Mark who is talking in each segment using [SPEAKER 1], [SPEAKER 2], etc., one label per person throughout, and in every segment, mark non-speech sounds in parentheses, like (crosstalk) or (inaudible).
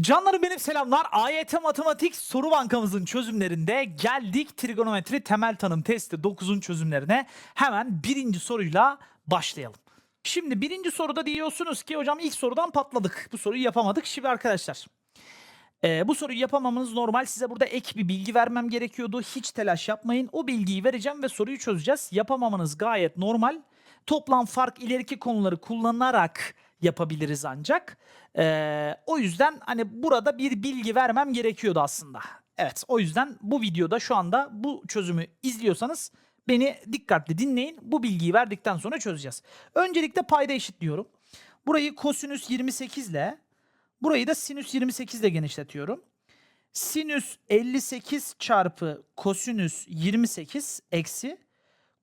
[SPEAKER 1] Canlarım benim selamlar. AYT Matematik soru bankamızın çözümlerinde geldik trigonometri temel tanım testi 9'un çözümlerine. Hemen birinci soruyla başlayalım. Şimdi birinci soruda diyorsunuz ki hocam ilk sorudan patladık. Bu soruyu yapamadık. Şimdi arkadaşlar e, bu soruyu yapamamız normal. Size burada ek bir bilgi vermem gerekiyordu. Hiç telaş yapmayın. O bilgiyi vereceğim ve soruyu çözeceğiz. Yapamamanız gayet normal. Toplam fark ileriki konuları kullanarak yapabiliriz ancak. Ee, o yüzden hani burada bir bilgi vermem gerekiyordu aslında. Evet o yüzden bu videoda şu anda bu çözümü izliyorsanız beni dikkatli dinleyin. Bu bilgiyi verdikten sonra çözeceğiz. Öncelikle payda eşitliyorum. Burayı kosinüs 28 ile burayı da sinüs 28 ile genişletiyorum. Sinüs 58 çarpı kosinüs 28 eksi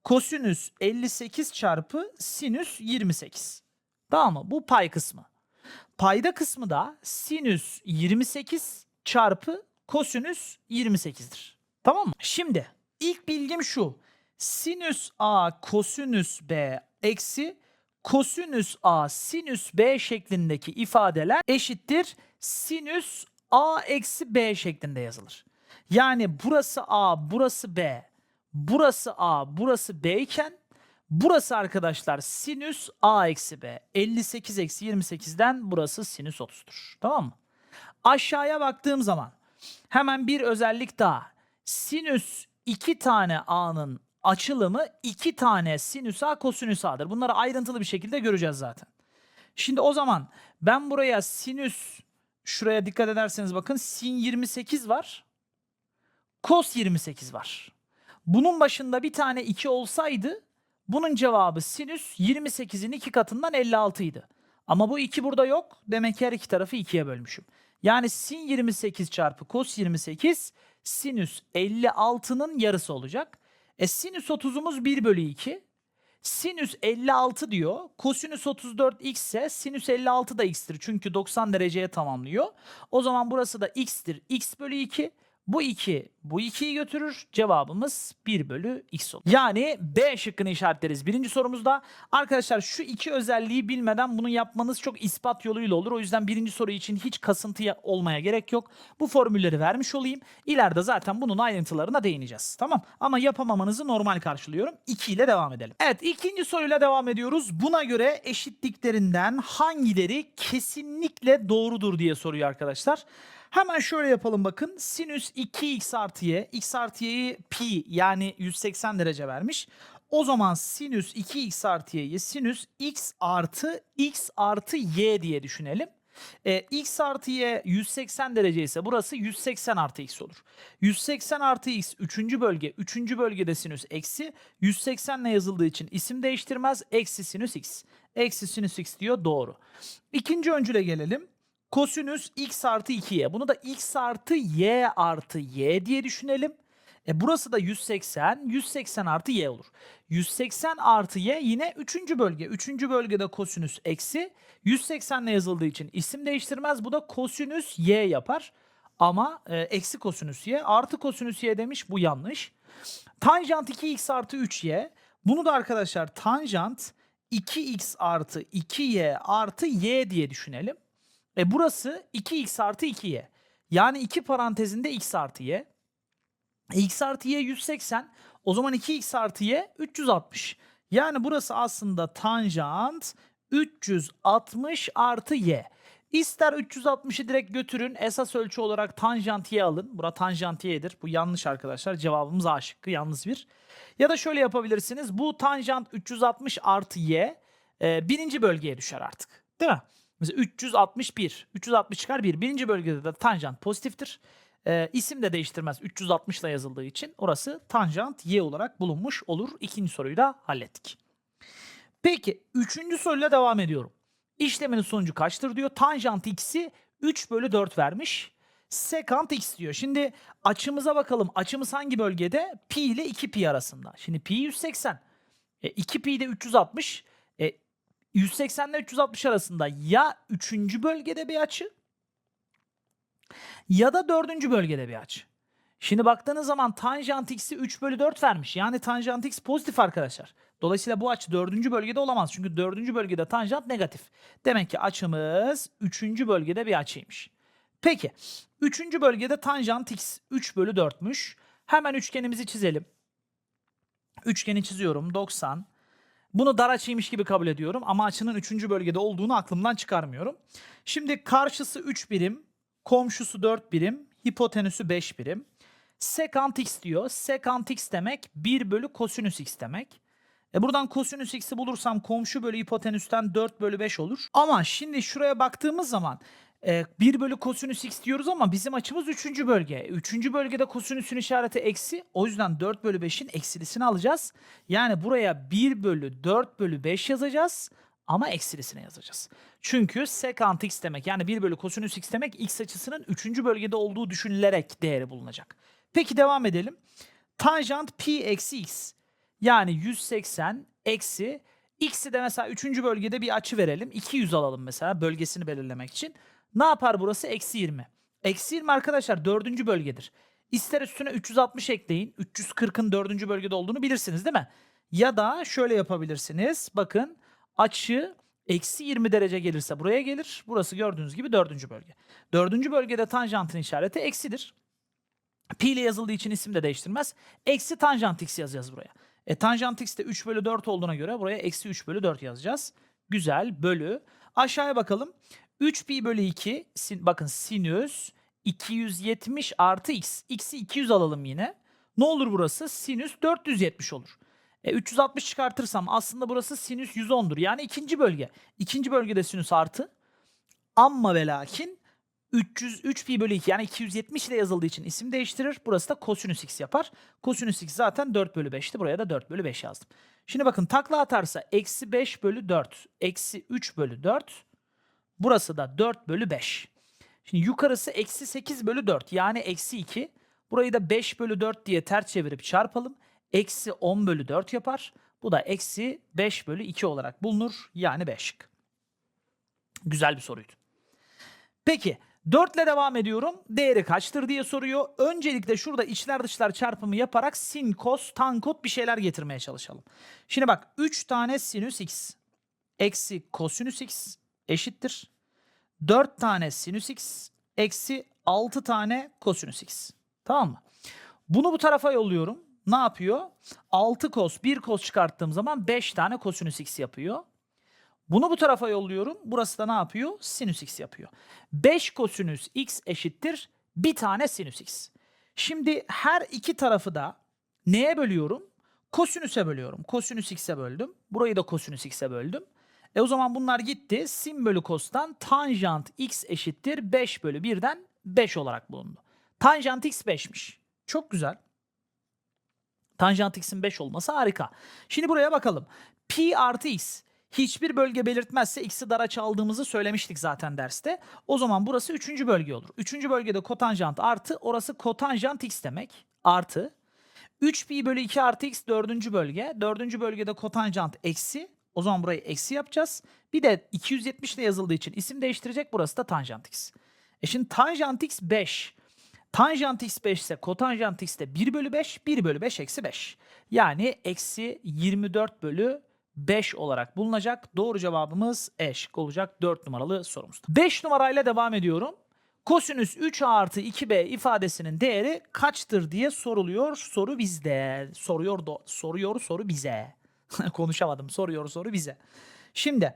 [SPEAKER 1] kosinüs 58 çarpı sinüs 28. Tamam mı? Bu pay kısmı. Payda kısmı da sinüs 28 çarpı kosinüs 28'dir. Tamam mı? Şimdi ilk bilgim şu. Sinüs A kosinüs B eksi kosinüs A sinüs B şeklindeki ifadeler eşittir sinüs A eksi B şeklinde yazılır. Yani burası A, burası B, burası A, burası B iken Burası arkadaşlar sinüs a eksi b. 58 eksi 28'den burası sinüs 30'dur. Tamam mı? Aşağıya baktığım zaman hemen bir özellik daha. Sinüs 2 tane a'nın açılımı 2 tane sinüs a kosinüs a'dır. Bunları ayrıntılı bir şekilde göreceğiz zaten. Şimdi o zaman ben buraya sinüs şuraya dikkat ederseniz bakın sin 28 var. Kos 28 var. Bunun başında bir tane 2 olsaydı bunun cevabı sinüs 28'in iki katından 56 idi. Ama bu 2 burada yok. Demek ki her iki tarafı 2'ye bölmüşüm. Yani sin 28 çarpı kos 28 sinüs 56'nın yarısı olacak. E sinüs 30'umuz 1 bölü 2. Sinüs 56 diyor. Kosinüs 34 x ise sinüs 56 da x'tir. Çünkü 90 dereceye tamamlıyor. O zaman burası da x'tir. x bölü 2. Bu 2 bu 2'yi götürür. Cevabımız 1 bölü x olur. Yani B şıkkını işaretleriz. Birinci sorumuzda arkadaşlar şu iki özelliği bilmeden bunu yapmanız çok ispat yoluyla olur. O yüzden birinci soru için hiç kasıntı olmaya gerek yok. Bu formülleri vermiş olayım. İleride zaten bunun ayrıntılarına değineceğiz. Tamam ama yapamamanızı normal karşılıyorum. 2 ile devam edelim. Evet ikinci soruyla devam ediyoruz. Buna göre eşitliklerinden hangileri kesinlikle doğrudur diye soruyor arkadaşlar. Hemen şöyle yapalım bakın. Sinüs 2x artı y. x artı y'yi pi yani 180 derece vermiş. O zaman sinüs 2x artı y'yi sinüs x artı x artı y diye düşünelim. E, x artı y 180 derece ise burası 180 artı x olur. 180 artı x 3. bölge. 3. bölgede sinüs eksi. 180 ile yazıldığı için isim değiştirmez. Eksi sinüs x. Eksi sinüs x diyor doğru. İkinci öncüle gelelim kosinüs x artı 2y. Bunu da x artı y artı y diye düşünelim. E burası da 180. 180 artı y olur. 180 artı y yine 3. bölge. 3. bölgede kosinüs eksi. 180 ile yazıldığı için isim değiştirmez. Bu da kosinüs y yapar. Ama e, eksi kosinüs y artı kosinüs y demiş. Bu yanlış. Tanjant 2x artı 3y. Bunu da arkadaşlar tanjant 2x artı 2y artı y diye düşünelim. E burası 2x artı 2y. Yani iki parantezinde x artı y. X artı y 180. O zaman 2x artı y 360. Yani burası aslında tanjant 360 artı y. İster 360'ı direkt götürün. Esas ölçü olarak tanjant y alın. Bura tanjant y'dir. Bu yanlış arkadaşlar. Cevabımız A şıkkı. Yalnız bir. Ya da şöyle yapabilirsiniz. Bu tanjant 360 artı y e, birinci bölgeye düşer artık. Değil mi? Mesela 361. 360 çıkar 1. Birinci bölgede de tanjant pozitiftir. Ee, isim de değiştirmez 360 ile yazıldığı için orası tanjant y olarak bulunmuş olur. İkinci soruyu da hallettik. Peki üçüncü soruyla devam ediyorum. İşlemin sonucu kaçtır diyor. Tanjant x'i 3 bölü 4 vermiş. Sekant x diyor. Şimdi açımıza bakalım. Açımız hangi bölgede? Pi ile 2 pi arasında. Şimdi pi 180. E, 2 pi de 360. 180 ile 360 arasında ya 3. bölgede bir açı ya da 4. bölgede bir açı. Şimdi baktığınız zaman tanjant x'i 3 bölü 4 vermiş. Yani tanjant x pozitif arkadaşlar. Dolayısıyla bu açı 4. bölgede olamaz. Çünkü 4. bölgede tanjant negatif. Demek ki açımız 3. bölgede bir açıymış. Peki. Üçüncü bölgede tanjant x 3 bölü 4'müş. Hemen üçgenimizi çizelim. Üçgeni çiziyorum 90. Bunu dar açıymış gibi kabul ediyorum ama açının 3. bölgede olduğunu aklımdan çıkarmıyorum. Şimdi karşısı 3 birim, komşusu 4 birim, hipotenüsü 5 birim. Sekant x diyor. Sekant x demek 1 bölü kosinüs x demek. E buradan kosinüs x'i bulursam komşu bölü hipotenüsten 4 bölü 5 olur. Ama şimdi şuraya baktığımız zaman e, 1 bölü kosinüs x diyoruz ama bizim açımız 3. bölge. 3. bölgede kosinüsün işareti eksi. O yüzden 4 bölü 5'in eksilisini alacağız. Yani buraya 1 bölü 4 bölü 5 yazacağız ama eksilisine yazacağız. Çünkü sekant x demek yani 1 bölü kosinüs x demek x açısının 3. bölgede olduğu düşünülerek değeri bulunacak. Peki devam edelim. Tanjant pi eksi x yani 180 eksi x'i de mesela 3. bölgede bir açı verelim. 200 alalım mesela bölgesini belirlemek için. Ne yapar burası? Eksi 20. Eksi 20 arkadaşlar 4. bölgedir. İster üstüne 360 ekleyin. 340'ın 4. bölgede olduğunu bilirsiniz değil mi? Ya da şöyle yapabilirsiniz. Bakın açı eksi 20 derece gelirse buraya gelir. Burası gördüğünüz gibi 4. bölge. 4. bölgede tanjantın işareti eksidir. Pi ile yazıldığı için isim de değiştirmez. Eksi tanjant x yazacağız buraya. E tanjant x de 3 bölü 4 olduğuna göre buraya eksi 3 bölü 4 yazacağız. Güzel bölü. Aşağıya bakalım. 3 pi bölü 2 sin, bakın sinüs 270 artı x. X'i 200 alalım yine. Ne olur burası? Sinüs 470 olur. E 360 çıkartırsam aslında burası sinüs 110'dur. Yani ikinci bölge. İkinci bölgede sinüs artı. Amma ve lakin 303 pi bölü 2 yani 270 ile yazıldığı için isim değiştirir. Burası da kosinüs x yapar. Kosinüs x zaten 4 bölü 5'ti. Buraya da 4 bölü 5 yazdım. Şimdi bakın takla atarsa eksi 5 bölü 4. Eksi 3 bölü 4. Burası da 4 bölü 5. Şimdi yukarısı eksi 8 bölü 4 yani eksi 2. Burayı da 5 bölü 4 diye ters çevirip çarpalım. Eksi 10 bölü 4 yapar. Bu da eksi 5 bölü 2 olarak bulunur. Yani 5 şık. Güzel bir soruydu. Peki 4 ile devam ediyorum. Değeri kaçtır diye soruyor. Öncelikle şurada içler dışlar çarpımı yaparak sin, kos, tan, kot bir şeyler getirmeye çalışalım. Şimdi bak 3 tane sinüs x eksi kosinüs x eşittir. 4 tane sinüs x eksi 6 tane kosinüs x. Tamam mı? Bunu bu tarafa yolluyorum. Ne yapıyor? 6 kos 1 kos çıkarttığım zaman 5 tane kosinüs x yapıyor. Bunu bu tarafa yolluyorum. Burası da ne yapıyor? Sinüs x yapıyor. 5 kosinüs x eşittir bir tane sinüs x. Şimdi her iki tarafı da neye bölüyorum? Kosinüse bölüyorum. Kosinüs x'e böldüm. Burayı da kosinüs x'e böldüm. E o zaman bunlar gitti. Sin bölü kostan tanjant x eşittir 5 bölü 1'den 5 olarak bulundu. Tanjant x 5'miş. Çok güzel. Tanjant x'in 5 olması harika. Şimdi buraya bakalım. Pi artı x hiçbir bölge belirtmezse x'i dara çaldığımızı söylemiştik zaten derste. O zaman burası 3. bölge olur. 3. bölgede kotanjant artı orası kotanjant x demek. Artı 3 pi bölü 2 artı x 4. bölge. 4. bölgede kotanjant eksi. O zaman burayı eksi yapacağız. Bir de 270 ile yazıldığı için isim değiştirecek. Burası da tanjant x. E şimdi tanjant x 5. Tanjant x 5 ise kotanjant x de 1 bölü 5. 1 bölü 5 eksi 5. Yani eksi 24 bölü 5 olarak bulunacak. Doğru cevabımız E şık olacak 4 numaralı sorumuzda. 5 numarayla devam ediyorum. Kosinüs 3a artı 2b ifadesinin değeri kaçtır diye soruluyor. Soru bizde. Soruyor do soruyor soru bize. (laughs) Konuşamadım. Soruyor soru bize. Şimdi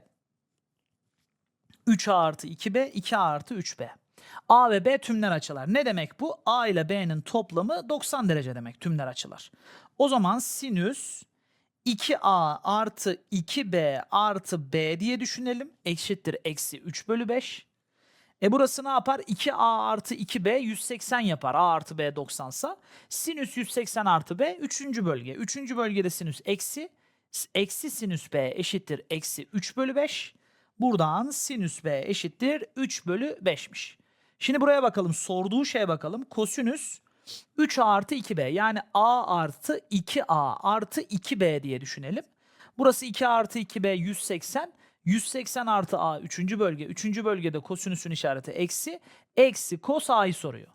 [SPEAKER 1] 3a artı 2b, 2a artı 3b. A ve B tümler açılar. Ne demek bu? A ile B'nin toplamı 90 derece demek tümler açılar. O zaman sinüs 2a artı 2b artı b diye düşünelim. Eşittir eksi 3 bölü 5. E burası ne yapar? 2a artı 2b 180 yapar. a artı b 90 sa. Sinüs 180 artı b 3. bölge. 3. bölgede sinüs eksi. Eksi sinüs b eşittir eksi 3 bölü 5. Buradan sinüs b eşittir 3 bölü 5'miş. Şimdi buraya bakalım. Sorduğu şeye bakalım. Kosinüs 3a artı 2b yani a artı 2a artı 2b diye düşünelim. Burası 2 artı 2b 180. 180 artı a 3. bölge. 3. bölgede kosinüsün işareti eksi. Eksi kos a'yı soruyor.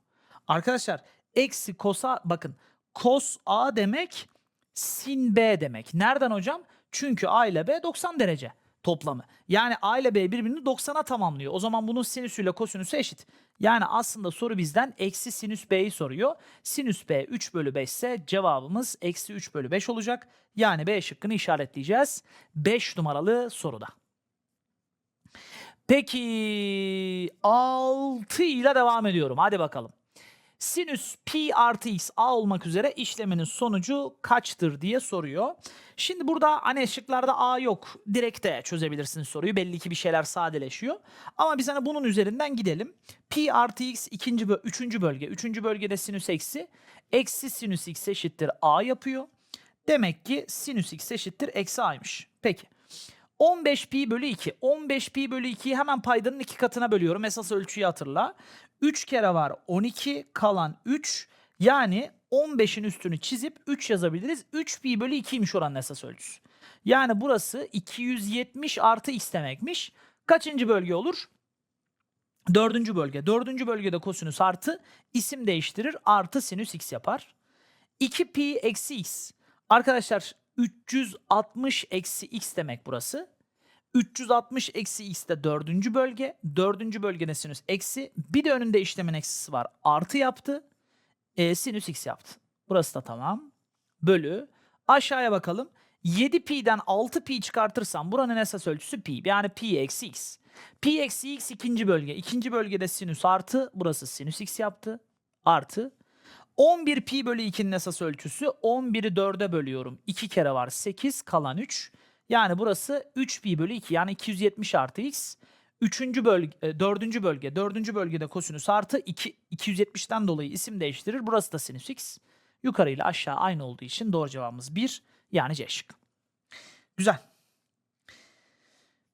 [SPEAKER 1] Arkadaşlar eksi kos a bakın kos a demek sin b demek. Nereden hocam? Çünkü a ile b 90 derece. toplamı. Yani A ile B birbirini 90'a tamamlıyor. O zaman bunun sinüsüyle kosinüsü eşit. Yani aslında soru bizden eksi sinüs B'yi soruyor. Sinüs B 3 bölü 5 ise cevabımız eksi 3 bölü 5 olacak. Yani B şıkkını işaretleyeceğiz. 5 numaralı soruda. Peki 6 ile devam ediyorum. Hadi bakalım. Sinüs pi artı x a olmak üzere işleminin sonucu kaçtır diye soruyor. Şimdi burada hani şıklarda a yok. Direkt de çözebilirsiniz soruyu. Belli ki bir şeyler sadeleşiyor. Ama biz hani bunun üzerinden gidelim. Pi artı x ikinci bö üçüncü bölge. Üçüncü bölgede sinüs eksi. Eksi sinüs x eşittir a yapıyor. Demek ki sinüs x eşittir eksi a'ymış. Peki. 15 pi bölü 2. 15 pi bölü 2'yi hemen paydanın iki katına bölüyorum. Esas ölçüyü hatırla. 3 kere var 12 kalan 3. Yani 15'in üstünü çizip 3 yazabiliriz. 3 pi bölü 2'ymiş oranın esas ölçüsü. Yani burası 270 artı x demekmiş. Kaçıncı bölge olur? Dördüncü bölge. Dördüncü bölgede kosinüs artı isim değiştirir. Artı sinüs x yapar. 2 pi eksi x. Arkadaşlar 360 eksi x demek burası. 360 eksi x de dördüncü bölge. Dördüncü bölgede sinüs eksi. Bir de önünde işlemin eksisi var. Artı yaptı. E, sinüs x yaptı. Burası da tamam. Bölü. Aşağıya bakalım. 7 pi'den 6 pi çıkartırsam buranın esas ölçüsü pi. Yani pi eksi x. Pi eksi x ikinci bölge. İkinci bölgede sinüs artı. Burası sinüs x yaptı. Artı. 11 pi bölü 2'nin esas ölçüsü 11'i 4'e bölüyorum. 2 kere var 8 kalan 3. Yani burası 3 pi bölü 2 yani 270 artı x. Üçüncü bölge, dördüncü bölge, dördüncü bölgede kosinüs artı 2, 270'ten dolayı isim değiştirir. Burası da sinüs x. Yukarı ile aşağı aynı olduğu için doğru cevabımız 1 yani C şıkkı. Güzel.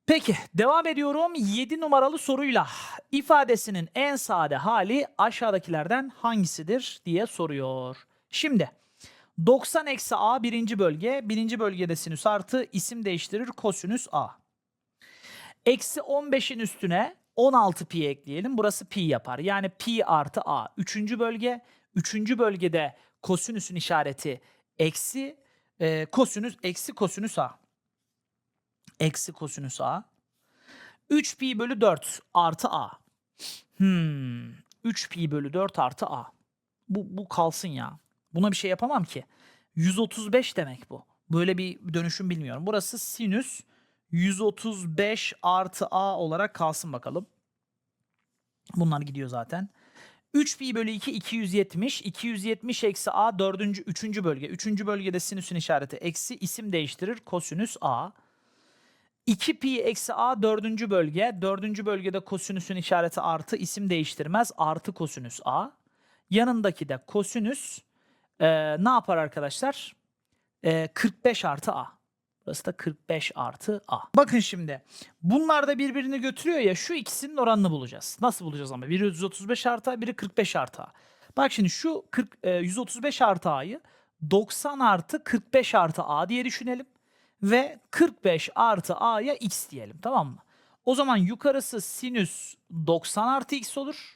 [SPEAKER 1] Peki devam ediyorum 7 numaralı soruyla. İfadesinin en sade hali aşağıdakilerden hangisidir diye soruyor. Şimdi 90 eksi a birinci bölge. Birinci bölgede sinüs artı isim değiştirir kosinüs a. Eksi 15'in üstüne 16 pi ekleyelim. Burası pi yapar. Yani pi artı a. Üçüncü bölge. Üçüncü bölgede kosinüsün işareti eksi e, kosinüs eksi kosinüs a. Eksi kosinüs a. 3 pi bölü 4 artı a. Hmm. 3 pi bölü 4 artı a. Bu, bu kalsın ya. Buna bir şey yapamam ki. 135 demek bu. Böyle bir dönüşüm bilmiyorum. Burası sinüs 135 artı a olarak kalsın bakalım. Bunlar gidiyor zaten. 3 pi bölü 2 270. 270 eksi a dördüncü, üçüncü bölge. Üçüncü bölgede sinüsün işareti eksi isim değiştirir. Kosinüs a. 2 pi eksi a dördüncü bölge. Dördüncü bölgede kosinüsün işareti artı isim değiştirmez. Artı kosinüs a. Yanındaki de kosinüs e, ne yapar arkadaşlar? E, 45 artı a. Burası da 45 artı a. Bakın şimdi bunlar da birbirini götürüyor ya şu ikisinin oranını bulacağız. Nasıl bulacağız ama? Biri 135 artı a biri 45 artı a. Bak şimdi şu 40, e, 135 artı a'yı 90 artı 45 artı a diye düşünelim. Ve 45 artı a'ya x diyelim tamam mı? O zaman yukarısı sinüs 90 artı x olur.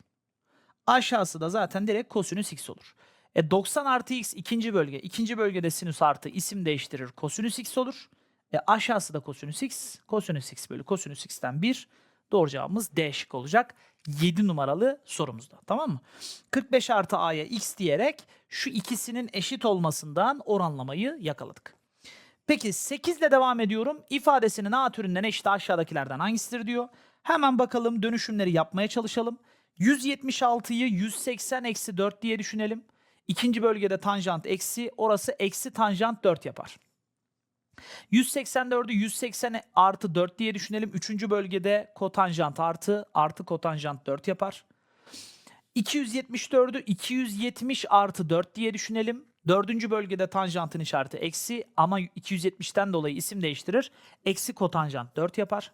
[SPEAKER 1] Aşağısı da zaten direkt kosinüs x olur. E 90 artı x ikinci bölge. İkinci bölgede sinüs artı isim değiştirir kosinüs x olur. E aşağısı da kosinüs x. Kosinüs x bölü kosinüs x'ten 1. Doğru cevabımız D şık olacak. 7 numaralı sorumuzda. Tamam mı? 45 artı a'ya x diyerek şu ikisinin eşit olmasından oranlamayı yakaladık. Peki 8 ile devam ediyorum. İfadesinin A türünden eşit aşağıdakilerden hangisidir diyor. Hemen bakalım dönüşümleri yapmaya çalışalım. 176'yı 180 eksi 4 diye düşünelim. İkinci bölgede tanjant eksi orası eksi tanjant 4 yapar. 184'ü 180 artı 4 diye düşünelim. Üçüncü bölgede kotanjant artı artı kotanjant 4 yapar. 274'ü 270 artı 4 diye düşünelim. Dördüncü bölgede tanjantın işareti eksi ama 270'ten dolayı isim değiştirir. Eksi kotanjant 4 yapar.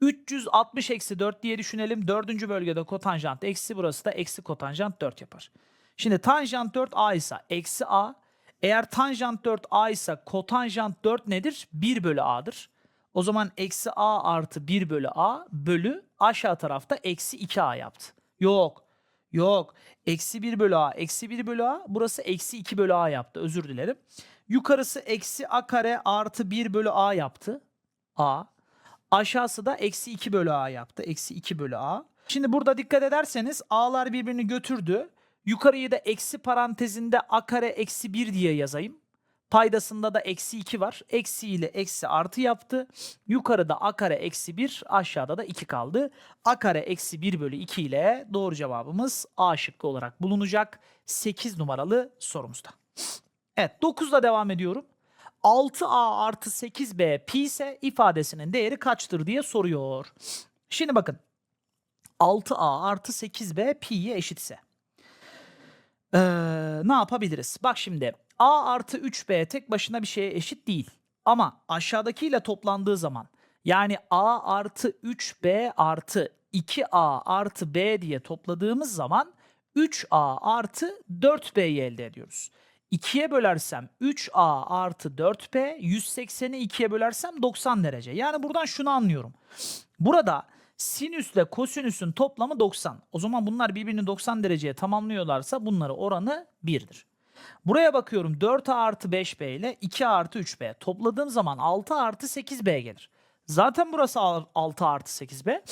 [SPEAKER 1] 360 eksi 4 diye düşünelim. Dördüncü bölgede kotanjant eksi burası da eksi kotanjant 4 yapar. Şimdi tanjant 4 a ise eksi a. Eğer tanjant 4 a ise kotanjant 4 nedir? 1 bölü a'dır. O zaman eksi a artı 1 bölü a bölü aşağı tarafta eksi 2a yaptı. Yok. Yok. Eksi 1 bölü a. Eksi 1 bölü a. Burası eksi 2 bölü a yaptı. Özür dilerim. Yukarısı eksi a kare artı 1 bölü a yaptı. A. Aşağısı da eksi 2 bölü a yaptı. Eksi 2 bölü a. Şimdi burada dikkat ederseniz a'lar birbirini götürdü. Yukarıyı da eksi parantezinde a kare eksi 1 diye yazayım. Paydasında da eksi 2 var. Eksi ile eksi artı yaptı. Yukarıda a kare eksi 1 aşağıda da 2 kaldı. a kare eksi 1 bölü 2 ile doğru cevabımız a şıkkı olarak bulunacak. 8 numaralı sorumuzda. Evet 9'la devam ediyorum. 6a artı 8b pi ise ifadesinin değeri kaçtır diye soruyor. Şimdi bakın 6a artı 8b pi'ye eşitse. Ee, ne yapabiliriz? Bak şimdi a artı 3b tek başına bir şeye eşit değil. Ama aşağıdakiyle toplandığı zaman yani a artı 3b artı 2a artı b diye topladığımız zaman 3a artı 4b'yi elde ediyoruz. 2'ye bölersem 3a artı 4b 180'i 2'ye bölersem 90 derece. Yani buradan şunu anlıyorum. Burada sinüsle kosinüsün toplamı 90. O zaman bunlar birbirini 90 dereceye tamamlıyorlarsa bunları oranı 1'dir. Buraya bakıyorum 4a artı 5b ile 2a artı 3b. Topladığım zaman 6 artı 8b gelir. Zaten burası 6 artı 8b.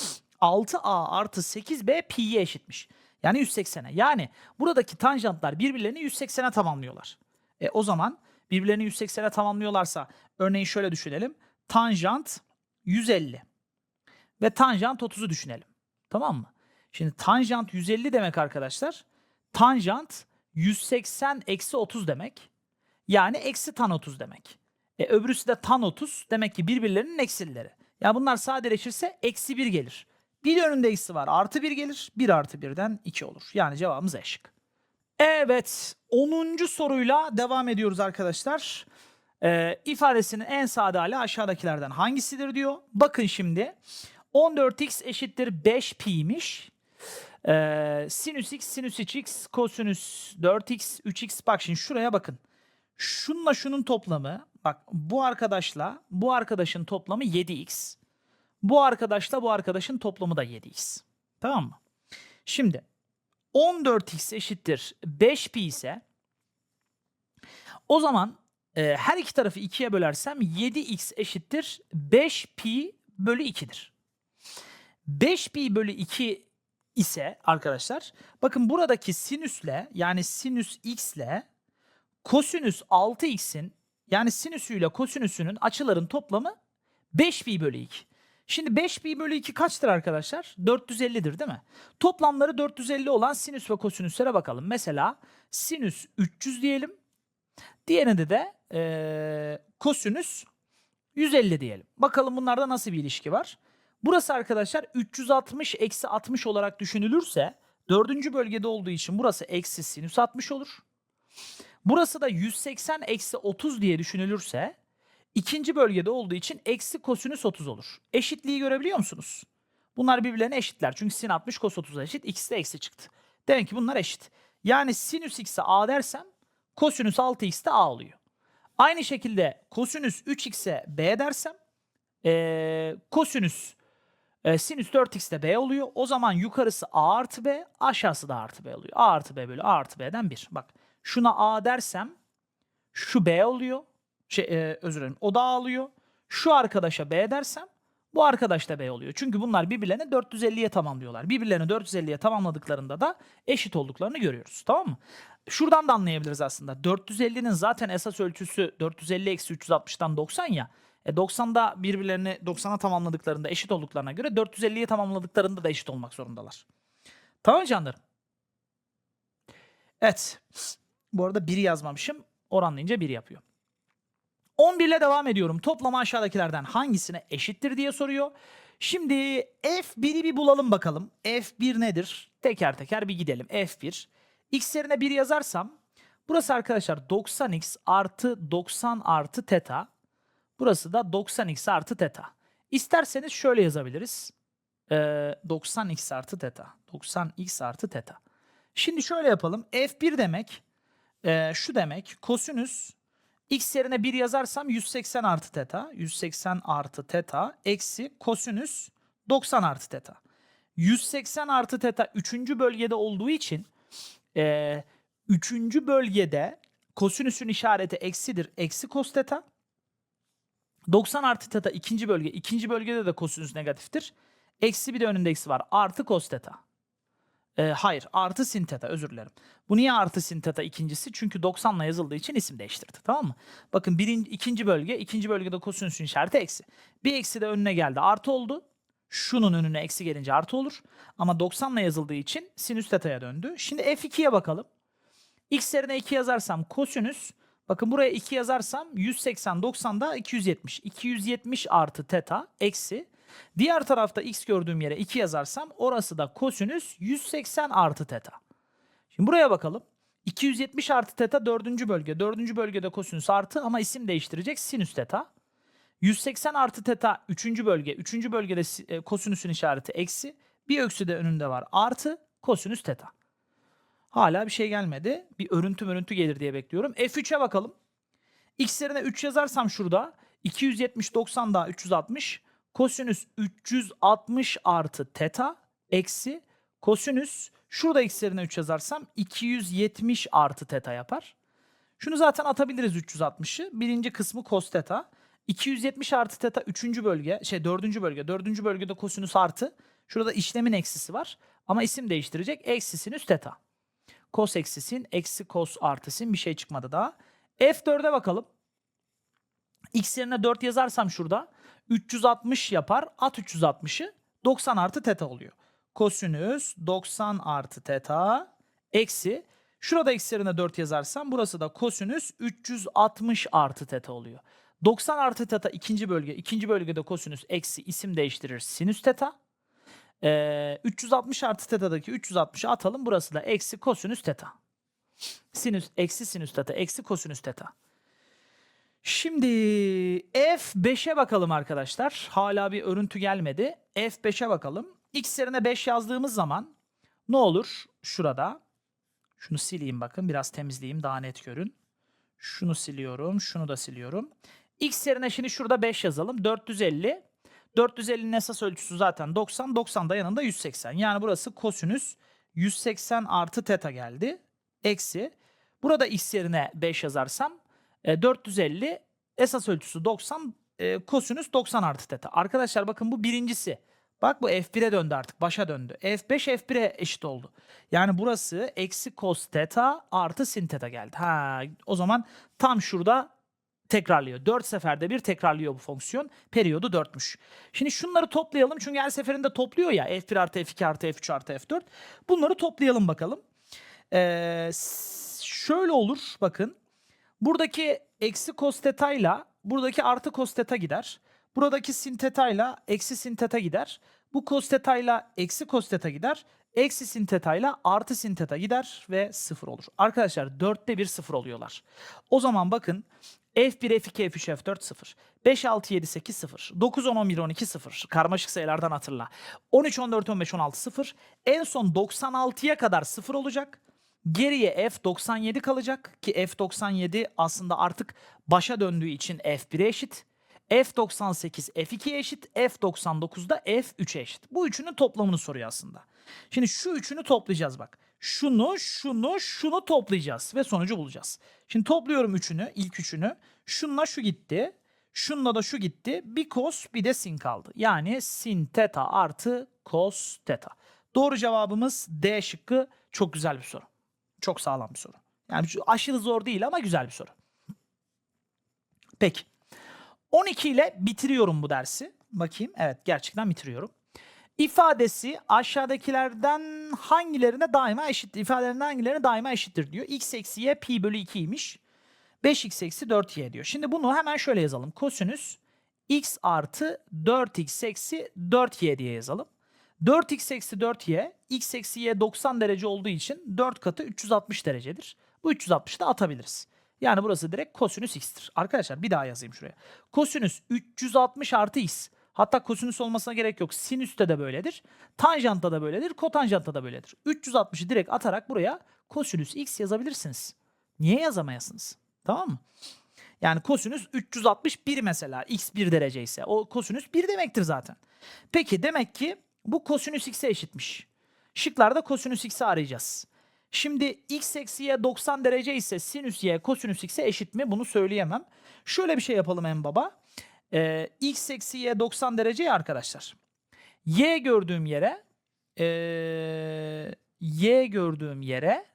[SPEAKER 1] 6a artı 8b pi'ye eşitmiş. Yani 180'e. Yani buradaki tanjantlar birbirlerini 180'e tamamlıyorlar. E, o zaman birbirlerini 180'e tamamlıyorlarsa örneğin şöyle düşünelim. Tanjant 150 ve tanjant 30'u düşünelim. Tamam mı? Şimdi tanjant 150 demek arkadaşlar. Tanjant 180 eksi 30 demek. Yani eksi tan 30 demek. E, öbürüsü de tan 30 demek ki birbirlerinin eksileri. Ya bunlar sadeleşirse eksi 1 gelir. Bir önünde eksi var. Artı 1 gelir. 1 artı 1'den 2 olur. Yani cevabımız E. Evet. 10. soruyla devam ediyoruz arkadaşlar. Ee, ifadesinin en sade hali aşağıdakilerden hangisidir diyor. Bakın şimdi. 14x eşittir 5pi'ymiş. Ee, sinüs x, sinüs 3x, kosinüs 4x, 3x. Bak şimdi şuraya bakın. Şunla şunun toplamı, bak bu arkadaşla bu arkadaşın toplamı 7x. Bu arkadaşla bu arkadaşın toplamı da 7x. Tamam mı? Şimdi 14x eşittir 5pi ise o zaman e, her iki tarafı 2'ye bölersem 7x eşittir 5pi bölü 2'dir. 5pi bölü 2 ise arkadaşlar bakın buradaki sinüsle yani sinüs x ile kosinüs 6x'in yani sinüsüyle kosinüsünün açıların toplamı 5pi bölü 2. Şimdi 5 pi bölü 2 kaçtır arkadaşlar? 450'dir değil mi? Toplamları 450 olan sinüs ve kosinüslere bakalım. Mesela sinüs 300 diyelim. Diğerinde de ee, kosinüs 150 diyelim. Bakalım bunlarda nasıl bir ilişki var? Burası arkadaşlar 360 eksi 60 olarak düşünülürse dördüncü bölgede olduğu için burası eksi sinüs 60 olur. Burası da 180 eksi 30 diye düşünülürse ikinci bölgede olduğu için eksi kosinüs 30 olur. Eşitliği görebiliyor musunuz? Bunlar birbirlerine eşitler. Çünkü sin 60 kos 30'a eşit. İkisi de eksi çıktı. Demek ki bunlar eşit. Yani sinüs x'e a dersem kosinüs 6x de a oluyor. Aynı şekilde kosinüs 3x'e b dersem ee, kosinüs e, sinüs 4x de b oluyor. O zaman yukarısı a artı b aşağısı da artı b oluyor. a artı b bölü a artı b'den 1. Bak şuna a dersem şu b oluyor. Şey, e, özür dilerim. O da A alıyor. Şu arkadaşa B dersem bu arkadaş da B oluyor. Çünkü bunlar birbirlerini 450'ye tamamlıyorlar. Birbirlerini 450'ye tamamladıklarında da eşit olduklarını görüyoruz. Tamam mı? Şuradan da anlayabiliriz aslında. 450'nin zaten esas ölçüsü 450 eksi 360'dan 90 ya. E 90'da birbirlerini 90'a tamamladıklarında eşit olduklarına göre 450'ye tamamladıklarında da eşit olmak zorundalar. Tamam canlarım? Evet. Bu arada 1'i yazmamışım. Oranlayınca 1 yapıyor. 11 ile devam ediyorum. Toplama aşağıdakilerden hangisine eşittir diye soruyor. Şimdi F1'i bir bulalım bakalım. F1 nedir? Teker teker bir gidelim. F1. X yerine 1 yazarsam burası arkadaşlar 90x artı 90 artı teta. Burası da 90x artı teta. İsterseniz şöyle yazabiliriz. Ee, 90x artı teta. 90x artı teta. Şimdi şöyle yapalım. F1 demek e, şu demek. Kosinüs X yerine 1 yazarsam 180 artı teta. 180 artı teta eksi kosinüs 90 artı teta. 180 artı teta 3. bölgede olduğu için 3. bölgede kosinüsün işareti eksidir. Eksi kos teta. 90 artı teta ikinci bölge. ikinci bölgede de kosinüs negatiftir. Eksi bir de önünde eksi var. Artı cos teta. Ee, hayır artı sin teta özür dilerim. Bu niye artı sin teta ikincisi? Çünkü 90 ile yazıldığı için isim değiştirdi tamam mı? Bakın birinci, ikinci bölge ikinci bölgede kosinüsün işareti eksi. Bir eksi de önüne geldi artı oldu. Şunun önüne eksi gelince artı olur. Ama 90 ile yazıldığı için sinüs teta'ya döndü. Şimdi f2'ye bakalım. X yerine 2 yazarsam kosinüs bakın buraya 2 yazarsam 180 90'da 270. 270 artı teta eksi Diğer tarafta x gördüğüm yere 2 yazarsam orası da kosinüs 180 artı teta. Şimdi buraya bakalım. 270 artı teta dördüncü bölge. Dördüncü bölgede kosinüs artı ama isim değiştirecek sinüs teta. 180 artı teta üçüncü bölge. Üçüncü bölgede e, kosinüsün işareti eksi. Bir öksü de önünde var artı kosinüs teta. Hala bir şey gelmedi. Bir örüntü örüntü gelir diye bekliyorum. F3'e bakalım. X yerine 3 yazarsam şurada 270 90 daha 360 kosinüs 360 artı teta eksi kosinüs şurada x yerine 3 yazarsam 270 artı teta yapar. Şunu zaten atabiliriz 360'ı. Birinci kısmı cos teta. 270 artı teta 3. bölge şey 4. bölge. 4. bölgede kosinüs artı. Şurada işlemin eksisi var. Ama isim değiştirecek. Eksi sinüs teta. Cos eksi sin eksi cos artı sin bir şey çıkmadı daha. F4'e bakalım. X yerine 4 yazarsam şurada 360 yapar. At 360'ı 90 artı teta oluyor. Kosinüs 90 artı teta eksi şurada x yerine 4 yazarsam burası da kosinüs 360 artı teta oluyor. 90 artı teta ikinci bölge. ikinci bölgede kosinüs eksi isim değiştirir sinüs teta. Ee, 360 artı teta'daki 360'ı atalım. Burası da eksi kosinüs teta. Sinüs eksi sinüs teta eksi kosinüs teta. Şimdi F5'e bakalım arkadaşlar. Hala bir örüntü gelmedi. F5'e bakalım. X yerine 5 yazdığımız zaman ne olur? Şurada. Şunu sileyim bakın. Biraz temizleyeyim. Daha net görün. Şunu siliyorum. Şunu da siliyorum. X yerine şimdi şurada 5 yazalım. 450. 450'nin esas ölçüsü zaten 90. 90 da yanında 180. Yani burası kosinüs 180 artı teta geldi. Eksi. Burada x yerine 5 yazarsam e, 450 esas ölçüsü 90 e, kosinüs 90 artı teta. Arkadaşlar bakın bu birincisi. Bak bu F1'e döndü artık. Başa döndü. F5 F1'e eşit oldu. Yani burası eksi cos teta artı sin teta geldi. Ha, o zaman tam şurada tekrarlıyor. 4 seferde bir tekrarlıyor bu fonksiyon. Periyodu 4'müş. Şimdi şunları toplayalım. Çünkü her seferinde topluyor ya. F1 artı F2 artı F3 artı F4. Bunları toplayalım bakalım. Ee, şöyle olur bakın. Buradaki eksi cos ile buradaki artı cos gider. Buradaki sin ile eksi sin gider. Bu cos ile eksi cos gider. Eksi sin ile artı sin gider ve sıfır olur. Arkadaşlar dörtte bir sıfır oluyorlar. O zaman bakın F1, F2, F3, F4 0. 5, 6, 7, 8 0. 9, 10, 11, 12 0. Karmaşık sayılardan hatırla. 13, 14, 15, 16 0. En son 96'ya kadar 0 olacak. Geriye F97 kalacak ki F97 aslında artık başa döndüğü için F1'e eşit. F98 F2'ye eşit, F99 da F3'e eşit. Bu üçünün toplamını soruyor aslında. Şimdi şu üçünü toplayacağız bak. Şunu, şunu, şunu toplayacağız ve sonucu bulacağız. Şimdi topluyorum üçünü, ilk üçünü. Şunla şu gitti. Şunla da şu gitti. Bir cos bir de sin kaldı. Yani sin teta artı cos teta. Doğru cevabımız D şıkkı. Çok güzel bir soru. Çok sağlam bir soru. Yani aşırı zor değil ama güzel bir soru. Peki. 12 ile bitiriyorum bu dersi. Bakayım. Evet gerçekten bitiriyorum. İfadesi aşağıdakilerden hangilerine daima eşit? İfadelerinden hangilerine daima eşittir diyor. x eksi y pi bölü 2'ymiş. 5x eksi 4y diyor. Şimdi bunu hemen şöyle yazalım. Kosinüs x artı 4x eksi 4y diye yazalım. 4x eksi 4y, x eksi y 90 derece olduğu için 4 katı 360 derecedir. Bu 360'ı da atabiliriz. Yani burası direkt kosinüs x'tir. Arkadaşlar bir daha yazayım şuraya. Kosinüs 360 artı x. Hatta kosinüs olmasına gerek yok. Sinüste de böyledir. Tanjantta da böyledir. Kotanjantta da böyledir. 360'ı direkt atarak buraya kosinüs x yazabilirsiniz. Niye yazamayasınız? Tamam mı? Yani kosinüs 361 mesela x 1 derece ise o kosinüs 1 demektir zaten. Peki demek ki bu kosinüs x'e eşitmiş. Şıklarda kosinüs x'i arayacağız. Şimdi x eksi y 90 derece ise sinüs y kosinüs x'e eşit mi? Bunu söyleyemem. Şöyle bir şey yapalım en baba. Ee, x eksi y 90 derece ya arkadaşlar. Y gördüğüm yere ee, y gördüğüm yere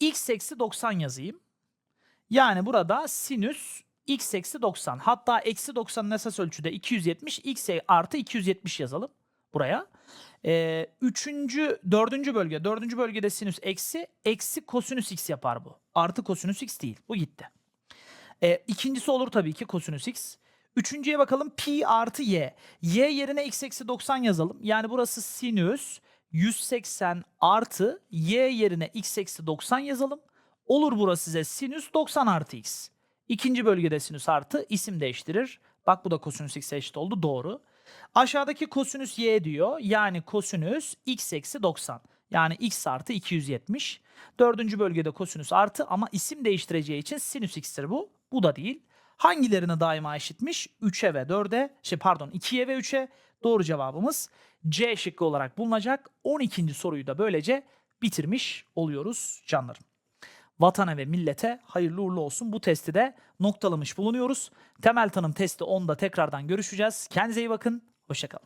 [SPEAKER 1] x eksi 90 yazayım. Yani burada sinüs x eksi 90. Hatta eksi 90'ın esas ölçüde 270. x artı 270 yazalım buraya. Ee, üçüncü, dördüncü bölge. Dördüncü bölgede sinüs eksi. Eksi kosinüs x yapar bu. Artı kosinüs x değil. Bu gitti. Ee, ikincisi olur tabii ki kosinüs x. Üçüncüye bakalım pi artı y. Y yerine x eksi 90 yazalım. Yani burası sinüs 180 artı y yerine x eksi 90 yazalım. Olur burası size sinüs 90 artı x. İkinci bölgede sinüs artı isim değiştirir. Bak bu da kosinüs x'e eşit oldu doğru. Aşağıdaki kosinüs y diyor. Yani kosinüs x eksi 90. Yani x artı 270. Dördüncü bölgede kosinüs artı ama isim değiştireceği için sinüs x'tir bu. Bu da değil. Hangilerine daima eşitmiş? 3'e ve 4'e, şey pardon 2'ye ve 3'e doğru cevabımız C şıkkı olarak bulunacak. 12. soruyu da böylece bitirmiş oluyoruz canlarım. Vatana ve millete hayırlı uğurlu olsun. Bu testi de noktalamış bulunuyoruz. Temel tanım testi 10'da tekrardan görüşeceğiz. Kendinize iyi bakın. Hoşçakalın.